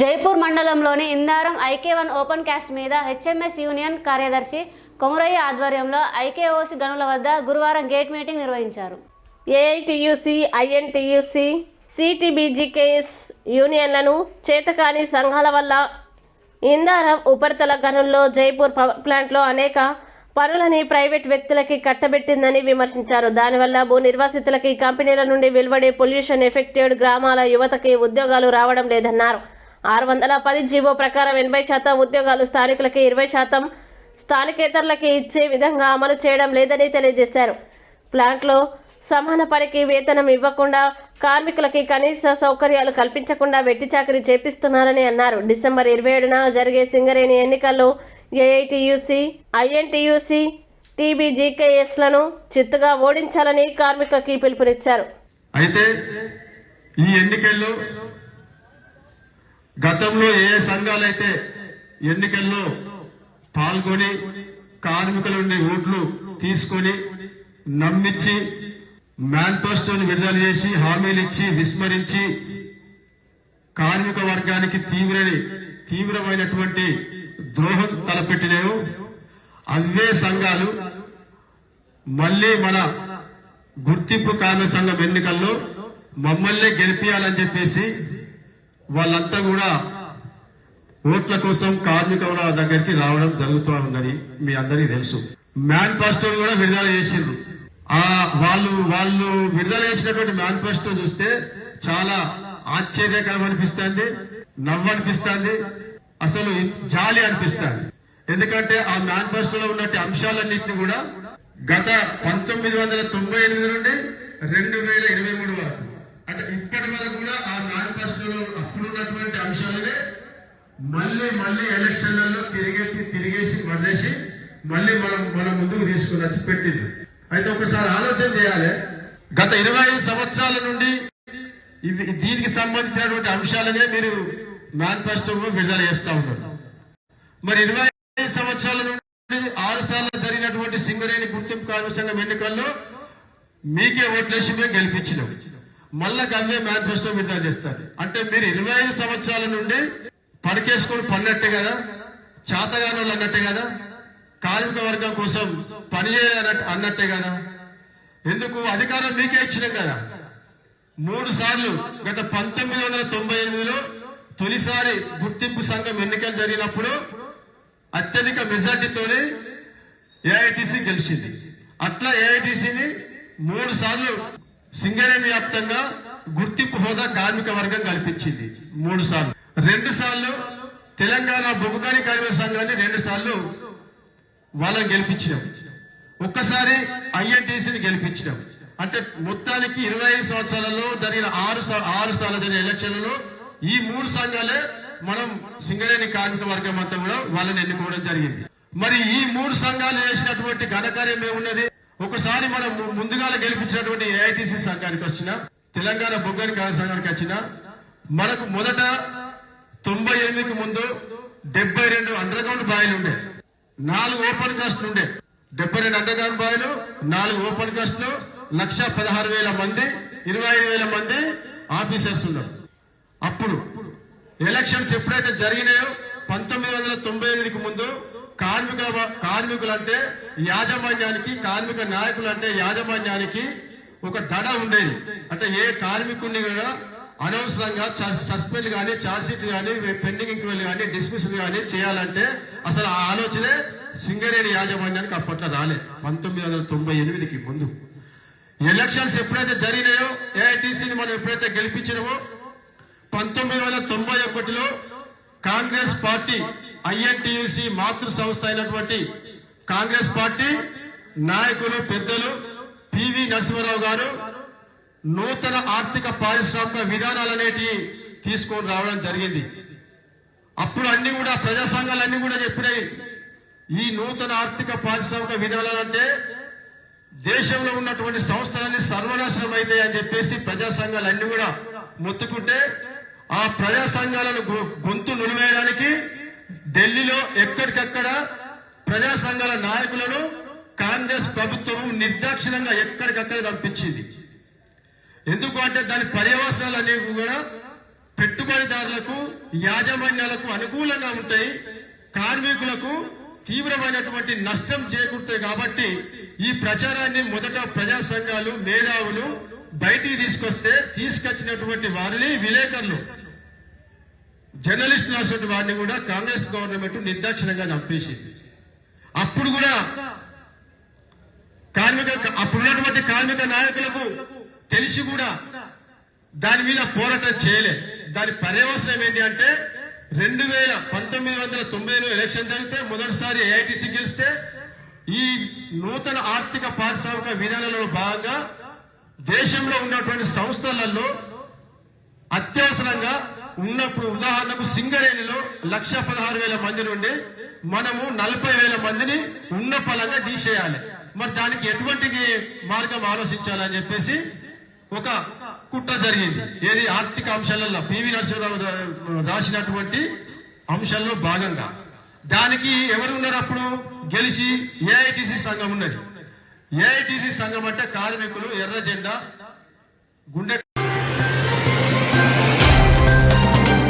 జైపూర్ మండలంలోని Indaram IK one open cast మీద HMS union కార్యదర్శి కొమురయ్య ఆధ్వర్యంలో ఐకేఓసి గనుల వద్ద గురువారం గేట్ మీటింగ్ నిర్వహించారు. ఏఐటియుసి ఐఎన్టీయుసి సిటీబీజీకేఎస్ యూనియన్లను చేతకాని సంఘాల వల్ల ఇందారం ఉపరితల గనుల్లో జైపూర్ పవర్ ప్లాంట్లో అనేక పనులని ప్రైవేట్ వ్యక్తులకి కట్టబెట్టిందని విమర్శించారు. దానివల్ల భూ నిర్వాసితులకి కంపెనీల నుండి వెలువడే పొల్యూషన్ ఎఫెక్టెడ్ గ్రామాల యువతకి ఉద్యోగాలు రావడం లేదన్నారు. ఆరు వందల పది జీవో ప్రకారం ఎనభై శాతం ఉద్యోగాలు స్థానికులకి ఇరవై శాతం స్థానికేతరులకి ఇచ్చే విధంగా అమలు చేయడం లేదని తెలియజేశారు. ప్లాంట్లో సమాన పనికి వేతనం ఇవ్వకుండా కార్మికులకి కనీస సౌకర్యాలు కల్పించకుండా వెట్టి చాకరీ చేపిస్తున్నారని అన్నారు. డిసెంబర్ ఇరవై ఏడున జరిగే సింగరేణి ఎన్నికల్లో ఏఐటియుసి ఐఎన్టీయూసి టీబీజీకేఎస్లను చిత్తుగా ఓడించాలని కార్మికులకి పిలుపునిచ్చారు. అయితే ఈ ఎన్నికల్లో గతంలో ఏ సంఘాలైతే ఎన్నికల్లో పాల్గొని కార్మికుల నుండి ఓట్లు తీసుకొని నమ్మించి మేనిఫెస్టోని విడుదల చేసి హామీలు ఇచ్చి విస్మరించి కార్మిక వర్గానికి తీవ్ర తీవ్రమైనటువంటి ద్రోహం తలపెట్టినాయో అవే సంఘాలు మళ్ళీ మన గుర్తింపు కార్మిక సంఘం ఎన్నికల్లో మమ్మల్ని గెలిపియాలని చెప్పేసి వాళ్ళంతా కూడా ఓట్ల కోసం కార్మికుల దగ్గరికి రావడం జరుగుతూ ఉన్నది. మీ అందరికీ తెలుసు. మేనిఫెస్టోని కూడా విడుదల చేసిండ్రు. ఆ వాళ్ళు వాళ్ళు విడుదల చేసినటువంటి మేనిఫెస్టో చూస్తే చాలా ఆశ్చర్యకరం అనిపిస్తుంది నవ్వు అనిపిస్తుంది అసలు జాలి అనిపిస్తుంది. ఎందుకంటే ఆ మేనిఫెస్టోలో ఉన్నట్టు అంశాలన్నింటినీ కూడా గత పంతొమ్మిది వందల తొంభై ఎనిమిది నుండి రెండు వేల ఇరవై మూడు వరకు అంటే ఇప్పటి వరకు కూడా ఆ అంశాలనే మళ్ళీ మళ్ళీ ఎలక్షన్లలో తిరిగెత్తి తిరిగేసి మళ్ళేసి మళ్ళీ మనం మన ముందుకు తీసుకుని వచ్చి పెట్టింది అయితే ఒకసారి ఆలోచన చేయాలి. గత ఇరవై ఐదు సంవత్సరాల నుండి ఇవి దీనికి సంబంధించినటువంటి అంశాలనే మీరు మేనిఫెస్టోలో విడుదల చేస్తూ ఉన్నారు. మరి ఇరవై ఐదు సంవత్సరాల నుండి ఆరు సార్లు జరిగినటువంటి సింగరేణి గుర్తింపు కార్మిక సంఘం ఎన్నికల్లో మీకే ఓట్లేసి మేము గెలిపించినాం. మళ్ళా గవ్వే మేనిఫెస్టో విడుదల చేస్తారు. అంటే మీరు ఇరవై ఐదు సంవత్సరాల నుండి పడికేసుకొని పన్నట్టే కదా? చేతగానులు అన్నట్టే కదా? కార్మిక వర్గం కోసం పని చేయాలన్నట్టు అన్నట్టే కదా? ఎందుకు? అధికారం మీకే ఇచ్చినాం కదా. మూడు సార్లు గత పంతొమ్మిది వందల తొంభై ఎనిమిదిలో తొలిసారి గుర్తింపు సంఘం ఎన్నికలు జరిగినప్పుడు అత్యధిక మెజార్టీతోనే ఏఐటిసి గెలిచింది. అట్లా ఏఐటిసిని మూడు సార్లు సింగరేణి వ్యాప్తంగా గుర్తింపు హోదా కార్మిక వర్గం కల్పించింది. మూడు సార్లు. రెండు సార్లు తెలంగాణ బొగ్గుగాని కార్మిక సంఘాన్ని రెండు సార్లు వాళ్ళని గెలిపించినాం. ఒక్కసారి ఐఎన్టీసీని గెలిపించినాం. అంటే మొత్తానికి ఇరవై ఐదు సంవత్సరాలలో జరిగిన ఆరు ఆరు సార్లు జరిగిన ఎలక్షన్లలో ఈ మూడు సంఘాలే మనం సింగరేణి కార్మిక వర్గం అంతా కూడా వాళ్ళని ఎన్నుకోవడం జరిగింది. మరి ఈ మూడు సంఘాలు చేసినటువంటి ఘనకార్యం ఏమున్నది? ఒకసారి మనం ముందుగా గెలిపించినటువంటి ఏఐటిసి సంఘానికి వచ్చిన తెలంగాణ బొగ్గని కార్మిక సంఘానికి వచ్చిన మనకు మొదట తొంభై ఎనిమిదికి ముందు డెబ్బై రెండు అండర్ గ్రౌండ్ బాయిలు ఉండే. నాలుగు ఓపెన్ కాస్ట్ ఉండే. డెబ్బై రెండు అండర్ గ్రౌండ్ బాయిలు నాలుగు ఓపెన్ కాస్ట్లు లక్ష పదహారు వేల మంది ఇరవై ఐదు వేల మంది ఆఫీసర్స్ ఉన్నారు. అప్పుడు ఎలక్షన్స్ ఎప్పుడైతే జరిగినాయో పంతొమ్మిది వందల తొంభై ఎనిమిదికి ముందు కార్మికుల కార్మికులంటే యాజమాన్యానికి కార్మిక నాయకులు అంటే యాజమాన్యానికి ఒక దడ ఉండేది. అంటే ఏ కార్మికుడిని కూడా అనవసరంగా సస్పెండ్ కానీ ఛార్జ్షీట్ కానీ పెండింగ్ ఇంక్వైరీ కానీ డిస్మిస్ కానీ చేయాలంటే అసలు ఆ ఆలోచనే సింగరేణి యాజమాన్యానికి అప్పట్లో రాలే. పంతొమ్మిది వందల తొంభై ఎనిమిదికి ముందు. ఎలక్షన్స్ ఎప్పుడైతే జరిగినాయో ఏఐటీసీని మనం ఎప్పుడైతే గెలిపించినామో పంతొమ్మిది వందల తొంభై ఒకటిలో కాంగ్రెస్ పార్టీ ఐఎన్టీయూసీ మాతృ సంస్థ అయినటువంటి కాంగ్రెస్ పార్టీ నాయకులు పెద్దలు పివి నరసింహారావు గారు నూతన ఆర్థిక పారిశ్రామిక విధానాలు అనేటివి తీసుకొని రావడం జరిగింది. అప్పుడు అన్ని కూడా ప్రజా సంఘాలన్నీ కూడా చెప్పినాయి. ఈ నూతన ఆర్థిక పారిశ్రామిక విధానాలు అంటే దేశంలో ఉన్నటువంటి సంస్థలన్నీ సర్వనాశనం అవుతాయి అని చెప్పేసి ప్రజా సంఘాలన్నీ కూడా మొత్తుకుంటే ఆ ప్రజా సంఘాలను గొంతు నులివేయడానికి ఢిల్లీలో ఎక్కడికక్కడ ప్రజా సంఘాల నాయకులను కాంగ్రెస్ ప్రభుత్వం నిర్దాక్షిణంగా ఎక్కడికక్కడ పంపించింది ఎందుకు అంటే దాని పర్యవసనాలన్నీ కూడా పెట్టుబడిదారులకు యాజమాన్యాలకు అనుకూలంగా ఉంటాయి. కార్మికులకు తీవ్రమైనటువంటి నష్టం చేకూరుతాయి కాబట్టి ఈ ప్రచారాన్ని మొదట ప్రజా సంఘాలు మేధావులు బయటికి తీసుకొస్తే తీసుకొచ్చినటువంటి వారిని విలేకరులు జర్నలిస్టులు అసలు వారిని కూడా కాంగ్రెస్ గవర్నమెంట్ నిర్దాక్షిణంగా చంపేసింది. అప్పుడు కూడా కార్మిక అప్పుడున్నటువంటి కార్మిక నాయకులకు తెలిసి కూడా దాని మీద పోరాటం చేయలే. దాని పర్యవసరం ఏంటి అంటే రెండు వేల పంతొమ్మిది వందల తొంభైలో ఎలక్షన్ జరిగితే మొదటిసారి ఏఐటీసీ గెలిస్తే ఈ నూతన ఆర్థిక పారిశ్రామిక విధానంలో భాగంగా దేశంలో ఉన్నటువంటి సంస్థలలో అత్యవసరంగా ఉన్నప్పుడు ఉదాహరణకు సింగరేణిలో లక్ష పదహారు వేల మంది నుండి మనము నలభై వేల మందిని ఉన్న పలంగా తీసేయాలి. మరి దానికి ఎటువంటి మార్గం ఆలోచించాలని చెప్పేసి ఒక కుట్ర జరిగింది. ఏది ఆర్థిక అంశాలలో పివి నరసింహరావు రాసినటువంటి అంశాల్లో భాగంగా. దానికి ఎవరు ఉన్నారు అప్పుడు? గెలిచి ఏఐటిసి సంఘం ఉన్నది. ఏఐటిసి సంఘం అంటే కార్మికులు ఎర్ర జెండా గుండె